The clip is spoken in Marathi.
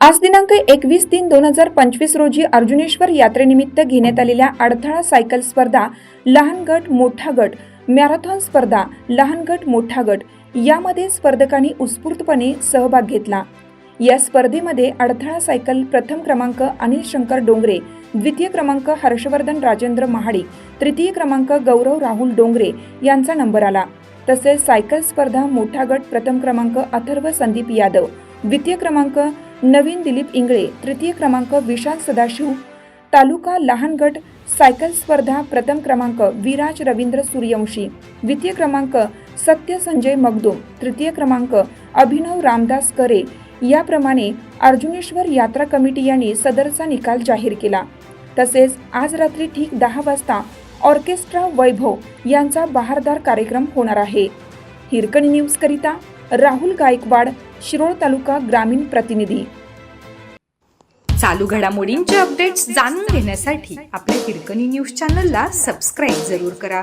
आज दिनांक एकवीस तीन दोन हजार पंचवीस रोजी अर्जुनेश्वर यात्रेनिमित्त घेण्यात आलेल्या अडथळा सायकल स्पर्धा लहान गट मोठा गट मॅरेथॉन स्पर्धा लहान गट मोठा गट यामध्ये स्पर्धकांनी उत्स्फूर्तपणे सहभाग घेतला. या स्पर्धेमध्ये अडथळा सायकल प्रथम क्रमांक अनिल शंकर डोंगरे द्वितीय क्रमांक हर्षवर्धन राजेंद्र महाडिक तृतीय क्रमांक गौरव राहुल डोंगरे यांचा नंबर आला. तसेच सायकल स्पर्धा मोठा गट प्रथम क्रमांक अथर्व संदीप यादव द्वितीय क्रमांक नवीन दिलीप इंगळे तृतीय क्रमांक विशाल सदाशिव तालुका लहान गट सायकल स्पर्धा प्रथम क्रमांक विराज रवींद्र सूर्यवंशी द्वितीय क्रमांक सत्य संजय मगदुम तृतीय क्रमांक अभिनव रामदास करे याप्रमाणे अर्जुनेश्वर यात्रा कमिटी यांनी सदरचा निकाल जाहीर केला. तसेच आज रात्री ठीक दहा वाजता ऑर्केस्ट्रा वैभव यांचा बहारदार कार्यक्रम होणार आहे. हिरकणी न्यूजकरिता राहुल गायकवाड शिरोळ तालुका ग्रामीण प्रतिनिधी. चालू घडामोडींचे अपडेट्स जाणून घेण्यासाठी आपल्या हिरकणी न्यूज चॅनलला सबस्क्राईब जरूर करा.